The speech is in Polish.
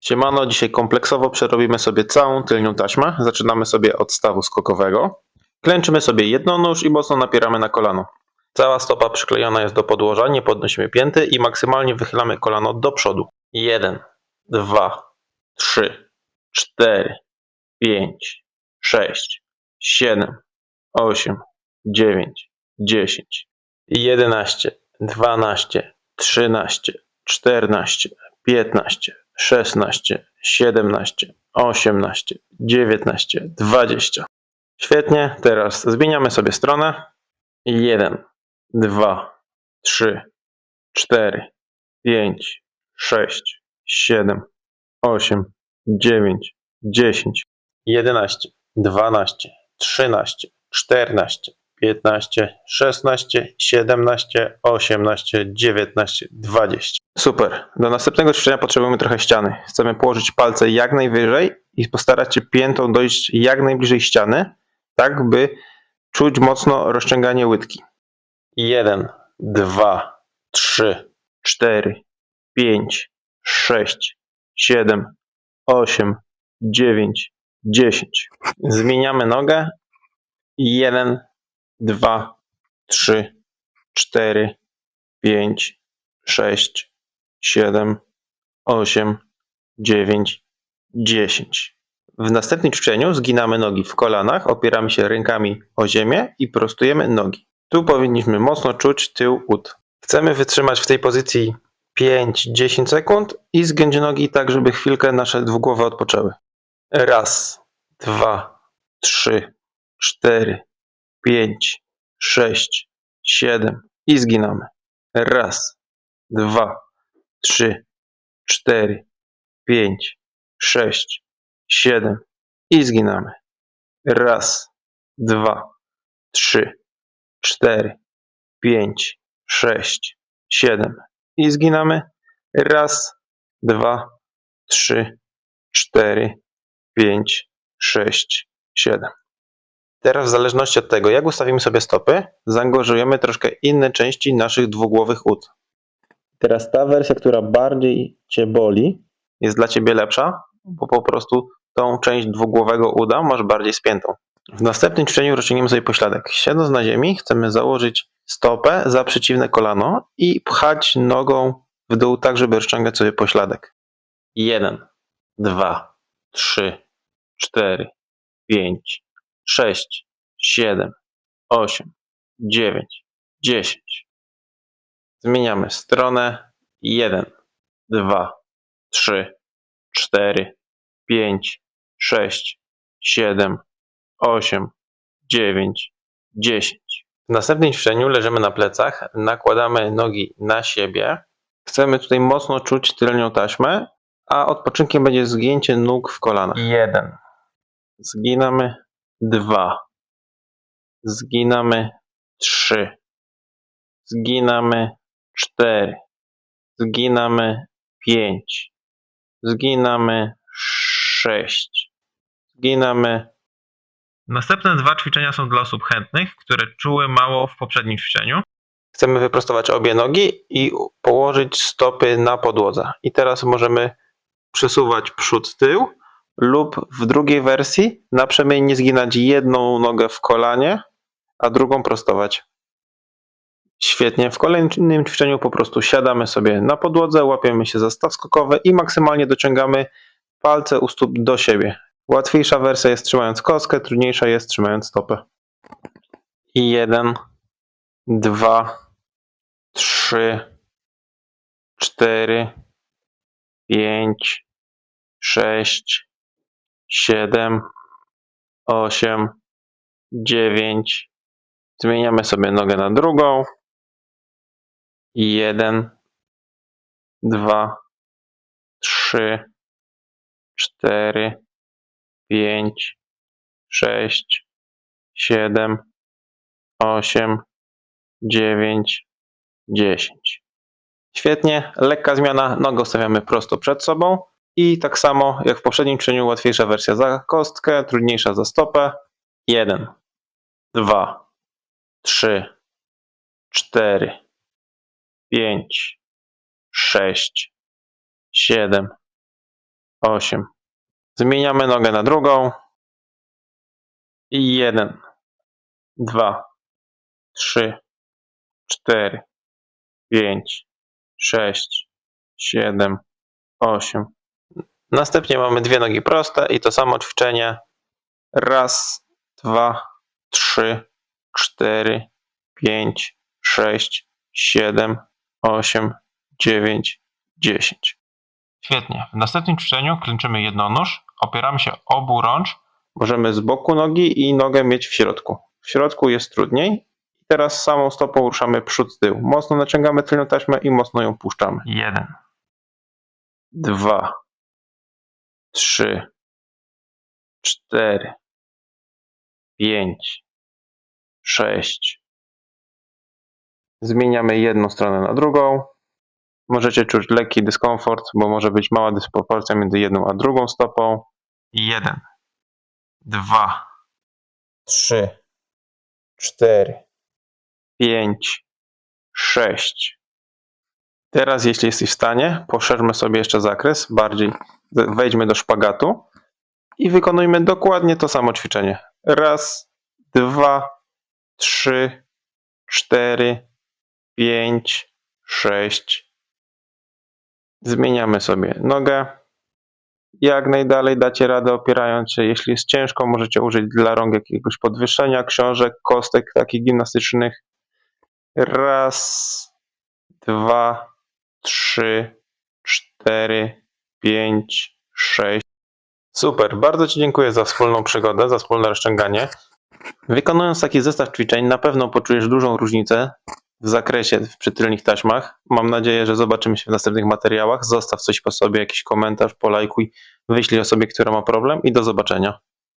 Siemano, dzisiaj kompleksowo przerobimy sobie całą tylnią taśmę. Zaczynamy sobie od stawu skokowego. Klęczymy sobie jednonóż i mocno napieramy na kolano. Cała stopa przyklejona jest do podłoża, nie podnosimy pięty i maksymalnie wychylamy kolano do przodu. 1, 2, 3, 4, 5, 6, 7, 8, 9, 10, 11, 12, 13, 14, 15, 16, 17, 18, 19, 20. Świetnie, teraz zmieniamy sobie stronę. 1, 2, 3, 4, 5, 6, 7, 8, 9, 10, 11, 12, 13, 14, 15, 16, 17, 18, 19, 20. Super. Do następnego ćwiczenia potrzebujemy trochę ściany. Chcemy położyć palce jak najwyżej i postarać się piętą dojść jak najbliżej ściany, tak by czuć mocno rozciąganie łydki. 1, 2, 3, 4, 5, 6, 7, 8, 9, 10. Zmieniamy nogę. 1, 2, 3, 4, 5, 6, 7, 8, 9, 10. W następnym ćwiczeniu zginamy nogi w kolanach, opieramy się rękami o ziemię i prostujemy nogi. Tu powinniśmy mocno czuć tył ud. Chcemy wytrzymać w tej pozycji 5-10 sekund i zgiąć nogi tak, żeby chwilkę nasze dwugłowe odpoczęły. Raz, dwa, trzy, cztery, pięć, sześć, siedem i zginamy. Raz, dwa, trzy, cztery, pięć, sześć, siedem i zginamy. Raz, dwa, trzy, cztery, pięć, sześć, siedem i zginamy. Raz, dwa, trzy, cztery, pięć, sześć, siedem. Teraz w zależności od tego, jak ustawimy sobie stopy, zaangażujemy troszkę inne części naszych dwugłowych ud. Teraz ta wersja, która bardziej Cię boli, jest dla Ciebie lepsza, bo po prostu tą część dwugłowego uda masz bardziej spiętą. W następnym ćwiczeniu rozciągniemy sobie pośladek. Siedząc na ziemi, chcemy założyć stopę za przeciwne kolano i pchać nogą w dół tak, żeby rozciągać sobie pośladek. 1, 2, 3, 4, 5, 6, 7, 8, 9, 10. Zmieniamy stronę. 1, 2, 3, 4, 5, 6, 7, 8, 9, 10. W następnym ćwiczeniu leżymy na plecach, nakładamy nogi na siebie. Chcemy tutaj mocno czuć tylnią taśmę, a odpoczynkiem będzie zgięcie nóg w kolanach. 1. Zginamy. 2. Zginamy. 3. Zginamy. 4. Zginamy. 5. Zginamy. 6. Zginamy. Następne dwa ćwiczenia są dla osób chętnych, które czuły mało w poprzednim ćwiczeniu. Chcemy wyprostować obie nogi i położyć stopy na podłodze. I teraz możemy przesuwać przód tył lub w drugiej wersji naprzemiennie zginać jedną nogę w kolanie, a drugą prostować. Świetnie. W kolejnym ćwiczeniu po prostu siadamy sobie na podłodze, łapiemy się za staw skokowy i maksymalnie dociągamy palce u stóp do siebie. Łatwiejsza wersja jest trzymając kostkę, trudniejsza jest trzymając stopę. I jeden, dwa, trzy, cztery, pięć, sześć, siedem, osiem, dziewięć. Zmieniamy sobie nogę na drugą. Jeden, dwa, trzy, cztery, pięć, sześć, siedem, osiem, dziewięć, dziesięć. Świetnie, lekka zmiana, nogę stawiamy prosto przed sobą i tak samo jak w poprzednim ćwiczeniu łatwiejsza wersja za kostkę, trudniejsza za stopę. Jeden, dwa, trzy, cztery, pięć, sześć, siedem, osiem. Zmieniamy nogę na drugą. I jeden, dwa, trzy, cztery, pięć, sześć, siedem, osiem. Następnie mamy dwie nogi proste i to samo ćwiczenie. Raz, dwa, trzy, cztery, pięć, sześć, siedem, osiem, dziewięć, dziesięć. Świetnie. W następnym ćwiczeniu klęczymy jednonóż, opieramy się obu rącz. Możemy z boku nogi i nogę mieć w środku. W środku jest trudniej. I teraz samą stopą ruszamy przód z tyłu. Mocno naciągamy tylną taśmę i mocno ją puszczamy. Jeden, dwa, trzy, cztery, pięć, sześć. Zmieniamy jedną stronę na drugą. Możecie czuć lekki dyskomfort, bo może być mała dysproporcja między jedną a drugą stopą. Jeden, dwa, trzy, cztery, pięć, sześć. Teraz, jeśli jesteś w stanie, poszerzmy sobie jeszcze zakres, bardziej wejdźmy do szpagatu i wykonujmy dokładnie to samo ćwiczenie. Raz, dwa, trzy, cztery, pięć, sześć. Zmieniamy sobie nogę. Jak najdalej dacie radę opierając się. Jeśli jest ciężko, możecie użyć dla rąk jakiegoś podwyższenia, książek, kostek takich gimnastycznych. Raz, dwa, trzy, cztery, pięć, sześć. Super, bardzo Ci dziękuję za wspólną przygodę, za wspólne rozciąganie. Wykonując taki zestaw ćwiczeń, na pewno poczujesz dużą różnicę w zakresie przy tylnych taśmach. Mam nadzieję, że zobaczymy się w następnych materiałach. Zostaw coś po sobie, jakiś komentarz, polajkuj, wyślij osobie, która ma problem i do zobaczenia.